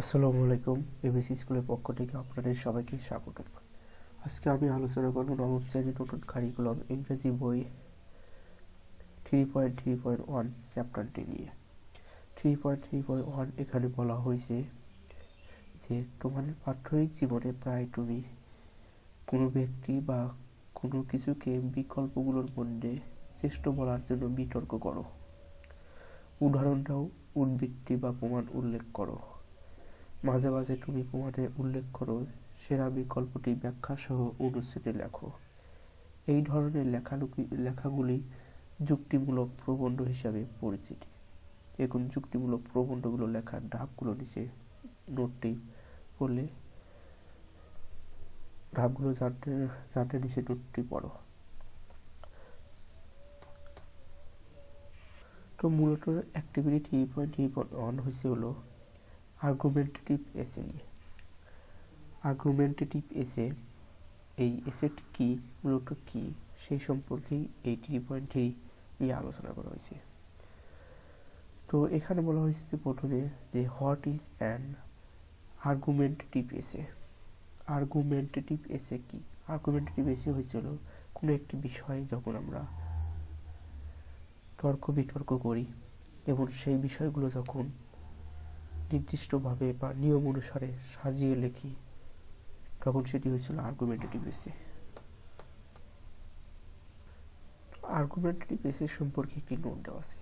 আসসালামু আলাইকুম। এবিসি স্কুলের পক্ষ থেকে আপনাদের সবাইকে স্বাগত। আজকে আমি আলোচনা করব নবম শ্রেণির নতুন কারিকুলাম ইংরেজি বই three point three point one চ্যাপ্টারটি নিয়ে। Three point three point one এখানে বলা হয়েছে যে, তোমাদের প্রাথমিক জীবনে প্রায় তুমি কোনো ব্যক্তি বা কোনো কিছুকে বিকল্পগুলোর মধ্যে চেষ্টা বলার জন্য বিতর্ক করো। উদাহরণটাও উদ্বৃত্তি বা প্রমাণ উল্লেখ করো। মাঝে মাঝে তুমি প্রমাণে উল্লেখ করো, সেরা বিকল্পটি ব্যাখ্যা সহ অনুচ্ছেদে লেখো। এই ধরনের লেখালুকি, লেখাগুলি যুক্তিমূলক প্রবন্ধ হিসাবে পরিচিত। এখন যুক্তিমূলক প্রবন্ধগুলো লেখার ধাপগুলো নিচে নোটটি পড়লে ধাপগুলো জানতে জানতে নিচে নোটটি পড়ো। তো মূলত activity three point three one হয়েছে হলো আর্গুমেন্টেটিভ এসে নিয়ে। আর্গুমেন্টেটিভ এসে এই এসেটি কি, মূলত কি, সেই সম্পর্কেই এই থ্রি পয়েন্ট থ্রি নিয়ে আলোচনা করা হয়েছে। তো এখানে বলা হয়েছে যে প্রথমে যে what is an argumentative essay argumentative essay কি? আর্গুমেন্টেটিভ এসে হয়েছিল কোনো একটি বিষয়ে যখন আমরা তর্ক বিতর্ক করি, এবং সেই বিষয়গুলো যখন নির্দিষ্টভাবে বা নিয়ম অনুসারে সাজিয়ে লেখি। তখন সেটি হয়েছিল আর্গুমেন্টেটিভ এসে আর্গুমেন্টেটিভ এসে সম্পর্কে একটি নোট দেওয়া আছে।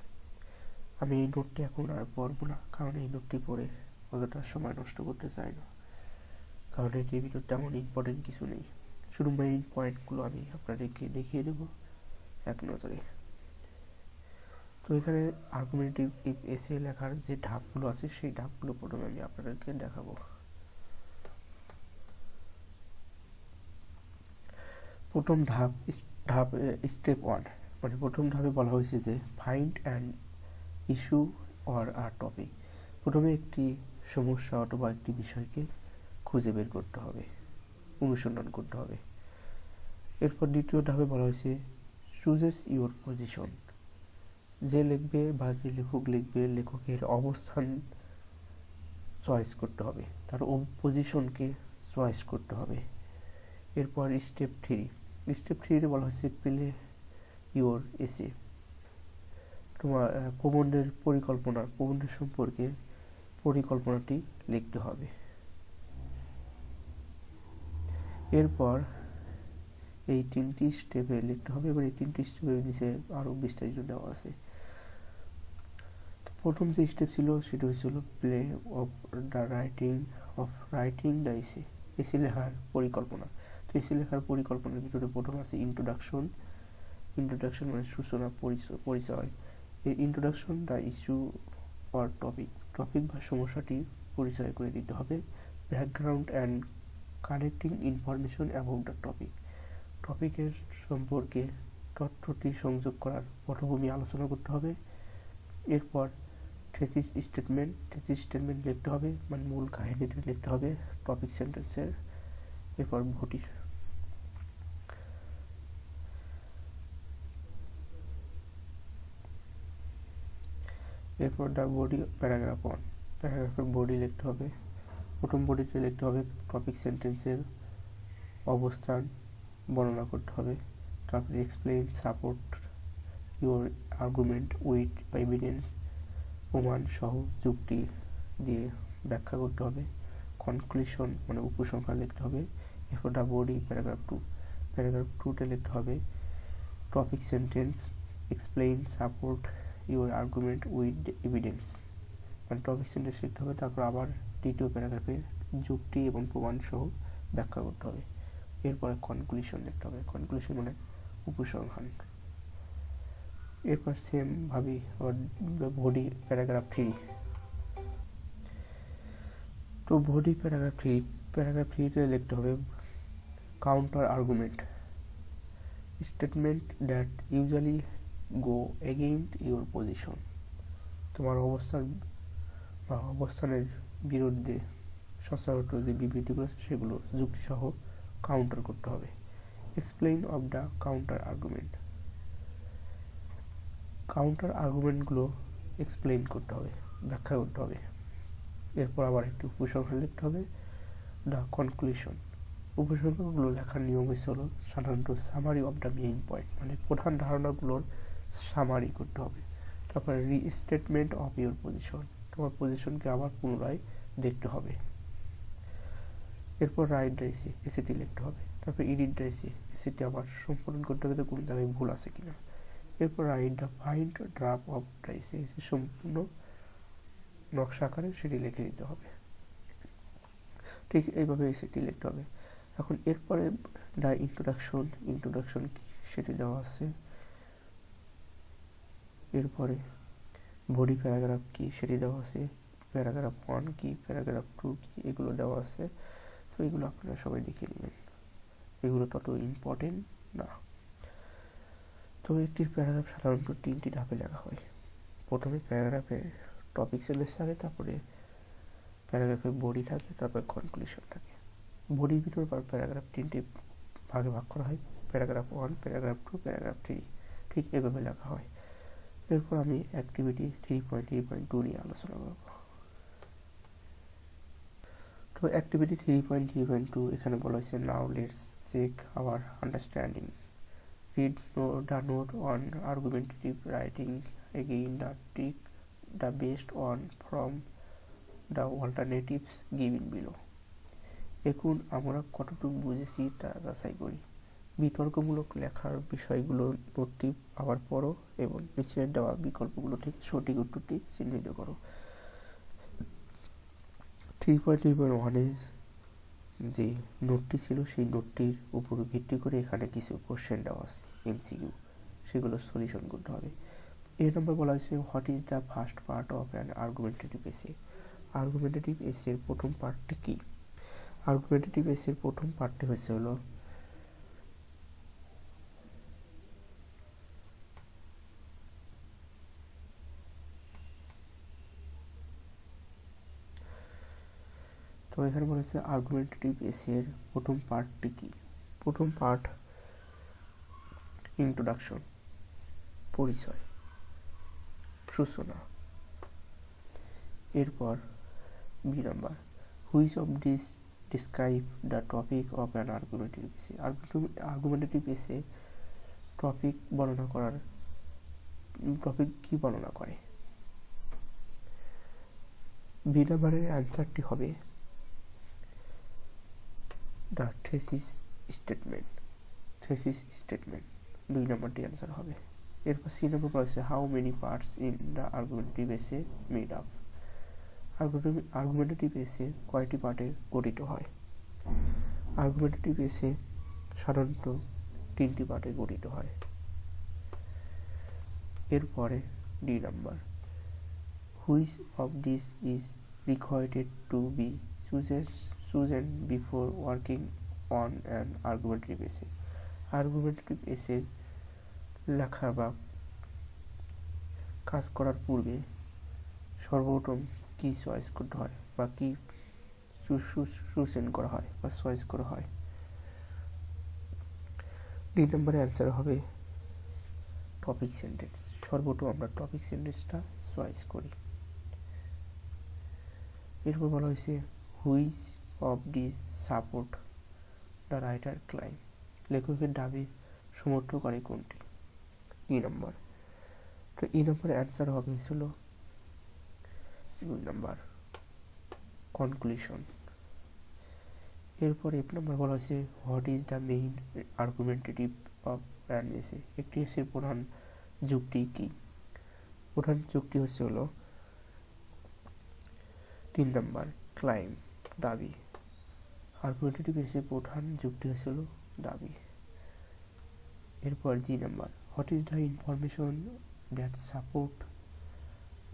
আমি এই নোটটি এখন আর পড়ব না, কারণ এই নোটটি পড়ে অতটা সময় নষ্ট করতে চাই না। কারণ এটির ভিতর তেমন ইম্পর্টেন্ট কিছু নেই। শুধু মেইন পয়েন্টগুলো আমি আপনাদেরকে দেখিয়ে দেবো এক নজরে। তো এখানে আর্গুমেন্টিভ ইফ এসে লেখার যে ধাপগুলো আছে, সেই ধাপগুলো প্রথমে আমি আপনাদেরকে দেখাবো। প্রথম ধাপ ধাপ স্টেপ ওয়ান মানে প্রথম ধাপে বলা হয়েছে যে ফাইন্ড অ্যান্ড ইস্যু অর আর টপিক প্রথমে একটি সমস্যা অথবা একটি বিষয়কে খুঁজে বের করতে হবে, অনুসন্ধান করতে হবে। এরপর দ্বিতীয় ধাপে বলা হয়েছে চুজেস ইউর পজিশন যে লিখবে বা যে লেখক লিখবে, লেখকের অবস্থান চয়েস করতে হবে। তার পজিশনকে চয়েস করতে হবে। এরপর স্টেপ থ্রি স্টেপ থ্রিতে বলা হয়েছে প্লে ইওর এসে তোমার প্রবন্ধের পরিকল্পনা প্রবন্ধের সম্পর্কে পরিকল্পনাটি লিখতে হবে। এরপর এই তিনটি স্টেপে লিখতে হবে। এবার এই তিনটি স্টেপের নিচে আরও বিস্তারিত দেওয়া আছে। প্রথম যে স্টেপ ছিল, সেটা হয়েছিল play of the writing of writing the এসে এসে লেখার পরিকল্পনা। তো এসে লেখার পরিকল্পনার ভিতরে প্রথম আছে ইন্ট্রোডাকশন ইন্ট্রোডাকশন মানে সূচনা পরিচয়। এই introduction the issue or topic topic বা সমস্যাটি পরিচয় করে দিতে হবে। Background and connecting information about the topic টপিকের সম্পর্কে তথ্যটি সংযোগ করার পটভূমি আলোচনা করতে হবে। এরপর থ্রেসিস স্টেটমেন্ট থ্রেসিস স্টেটমেন্ট লিখতে হবে মানে মূল কাহিনীটা লিখতে হবে টপিক সেন্টেন্সের এরপর ভোটি এরপর দ্য বডি প্যারাগ্রাফ ওয়ান প্যারাগ্রাফের বডি লিখতে হবে, প্রথম বডিতে লিখতে হবে টপিক সেন্টেন্সের অবস্থান বর্ণনা করতে হবে, তারপরে explain support your argument with evidence প্রমাণ সহ যুক্তি দিয়ে ব্যাখ্যা করতে হবে। কনক্লুশন মানে উপসংখ্যা লিখতে হবে। এরপর the body paragraph two paragraph টুতে লিখতে হবে topic sentence explain support your argument with evidence মানে টপিক সেন্টেন্স লিখতে হবে, তারপর আবার দ্বিতীয় প্যারাগ্রাফে যুক্তি এবং প্রমাণ সহ ব্যাখ্যা করতে হবে। এরপরে কনক্লুশন লিখতে হবে। কনক্লুশন মানে উপসংহার। এরপর সেম ভাবি আবার বডি প্যারাগ্রাফ থ্রি তো বডি প্যারাগ্রাফ থ্রি প্যারাগ্রাফ থ্রিতে লিখতে হবে counter argument statement that usually go against your position তোমার অবস্থান বা অবস্থানের বিরুদ্ধে সচরাচর যে বিবৃতিগুলো আছে সেগুলো যুক্তিসহ কাউন্টার করতে হবে। Explain of the counter argument counter আর্গুমেন্টগুলো explain করতে হবে, ব্যাখ্যা করতে হবে। এরপর আবার একটি উপসংহার লিখতে হবে। দ্য কনক্লুশন উপসংহারগুলো লেখার নিয়ম হলো সাধারণত summary of the main point মানে প্রধান ধারণাগুলোর সামারি করতে হবে। তারপরে রিস্টেটমেন্ট অফ ইউর পজিশন তোমার পজিশনকে আবার পুনরায় দেখতে হবে। এরপর রাইট ডাইসে এসিটি লিখতে হবে। তারপর ইডিট ডাইসে এসিটি আবার সম্পূর্ণ করতে হবে তো কোনো জায়গায় ভুল আছে কিনা। এরপর দ্য ফাইন্ড ড্রাফট অফ ডাইসে এসে সম্পূর্ণ নকশা আকারে সেটি লিখে নিতে হবে। ঠিক এইভাবে সেটি লিখতে হবে। এখন এরপরে দ্য ইন্ট্রোডাকশন ইন্ট্রোডাকশন কি সেটি দেওয়া আছে। এরপরে বডি প্যারাগ্রাফ কি সেটি দেওয়া আছে। প্যারাগ্রাফ ওয়ান কি, প্যারাগ্রাফ টু কি এগুলো দেওয়া আছে। তো এগুলো আপনারা সবাই দেখে নেবেন। এগুলো তত ইম্পর্টেন্ট না। তো একটি প্যারাগ্রাফ, সাধারণত তিনটি ধাপে লেখা হয়। প্রথমে প্যারাগ্রাফের টপিক সেন্টেন্স থাকে, তারপরে প্যারাগ্রাফের বডি থাকে, তারপরে কনক্লুশন থাকে। বডির ভিতর প্যারাগ্রাফ তিনটি ভাগে ভাগ করা হয়, paragraph one paragraph two paragraph three ঠিক এভাবে লেখা হয়। এরপর আমি activity three point three point two নিয়ে আলোচনা করব। তো activity three point three point two এখানে বলা হয়েছে now let's check our understanding the note on argumentative writing, again, the trick, the based on from the alternatives given below. এখন আমরা কতটুকু বুঝেছি তা যাচাই করি। বিতর্কমূলক লেখার বিষয়গুলো নোটটি আবার পড়ো এবং নিচে দেওয়া বিকল্পগুলো থেকে সঠিক উত্তরটি চিহ্নিত করো। Three point three point one is যে নোটটি ছিল, সেই নোটটির উপর ভিত্তি করে এখানে কিছু কোশ্চেন দেওয়া আছে এমসিকিউ সেগুলো সলিউশন করতে হবে। এ নম্বর বলা হয়েছে what is the first part of an argumentative essay argumentative এসের প্রথম পার্টটি কী? আর্গুমেন্টেটিভ এসের প্রথম পার্টটি হচ্ছে হলো তো এখানে বলেছে আর্গুমেন্টেটিভ এসের প্রথম পার্টটি কি? প্রথম পার্ট ইন্ট্রোডাকশন পরিচয়, সূচনা। এরপর B number which of this describe the topic of an argumentative essay argumentative essay topic বর্ণনা করার টপিক কি বর্ণনা করে? বি নাম্বারের অ্যান্সারটি হবে the thesis statement thesis statement দুই নম্বরটি অ্যান্সার হবে। এরপর সি নম্বর হচ্ছে how many parts in the argumentative essay made up argumentative essay কয়টি পার্টে গঠিত হয়? আর্গুমেন্টেটিভ এসে সাধারণত তিনটি পার্টে গঠিত হয়। এরপরে D number which of this is required to be chooses chosen before working on an argumentative essay. Argumentative essay লেখা বা কাজ করার পূর্বে সর্বপ্রথম কি চয়েস করতে হয় বা কি চুজেন করা হয় বা চয়েস করা হয়? দুই নম্বরে অ্যান্সার হবে টপিক সেন্টেন্স সর্বপ্রথম আমরা টপিক সেন্টেন্সটা চয়েস করি। এরপর বলা হয়েছে which of this support the writer claim লেখকের দাবি সমর্থ করে কোনটি? ই নম্বর তো ই নম্বরের অ্যান্সার হবে ছিল দুই নম্বর কনক্লুশন এরপর এক নম্বর বলা হয়েছে what is the main argumentative of an essay একটি এসের প্রধান যুক্তি কি? প্রধান যুক্তি হচ্ছে হলো তিন নম্বর ক্লাইম দাবি। আর্গুমেন্টেটিভ এসে প্রধান যুক্তি হচ্ছিল দাবি। এরপর G number, what is the information that support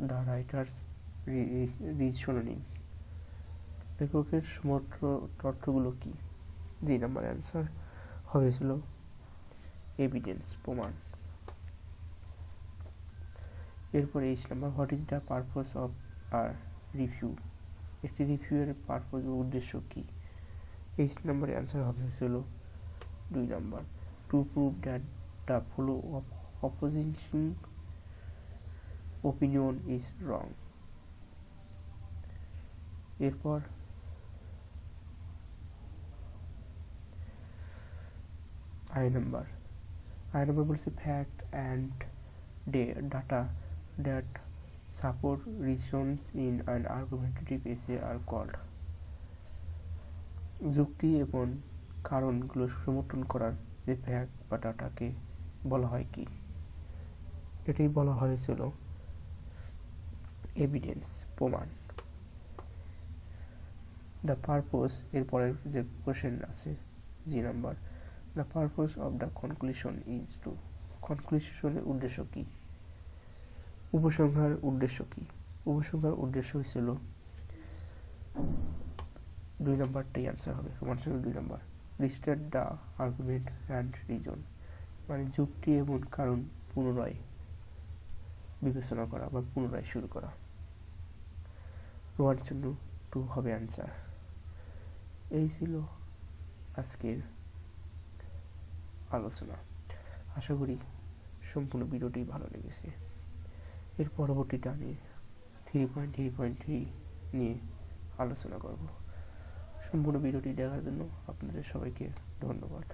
the writer's? Reasoning লেখকের সমর্থ তথ্যগুলো কি? জি নাম্বার অ্যান্সার হয়েছিল এভিডেন্স প্রমাণ। এরপর H number, what is the purpose of R review? একটি রিভিউয়ের পারপোজ উদ্দেশ্য কী? এইচ নাম্বারের অ্যান্সার হবে হচ্ছিল দুই number to prove that the follow of opposing opinion is wrong এরপর আই নাম্বার আই নাম্বার বলছে fact and the data that support reasons in an argumentative essay are called যুক্তি এবং কারণগুলো সমর্থন করার যে ফ্যাক্ট বা ডাটাকে বলা হয় কি? এটাই বলা হয়েছিল এভিডেন্স প্রমাণ। দ্য পারপোজ এরপরের যে কোশ্চেন আছে G number the purpose of the conclusion is to কনক্লুশনের উদ্দেশ্য কি? উপসংহার উদ্দেশ্য কি? উপসংহার উদ্দেশ্য হয়েছিল দুই নম্বরটাই অ্যান্সার হবে। সমান সঙ্গে দুই নম্বর। Listed the argument and reason মানে যুক্তি এবং কারণ পুনরায় বিবেচনা করা বা পুনরায় শুরু করা। ওয়ান জন্য টু হবে অ্যান্সার এই ছিল আজকের আলোচনা। আশা করি সম্পূর্ণ ভিডিওটি ভালো লেগেছে। এর পরবর্তীটা আমি three point three point three নিয়ে আলোচনা করব। সম্পূর্ণ ভিডিওটি দেখার জন্য আপনাদের সবাইকে ধন্যবাদ।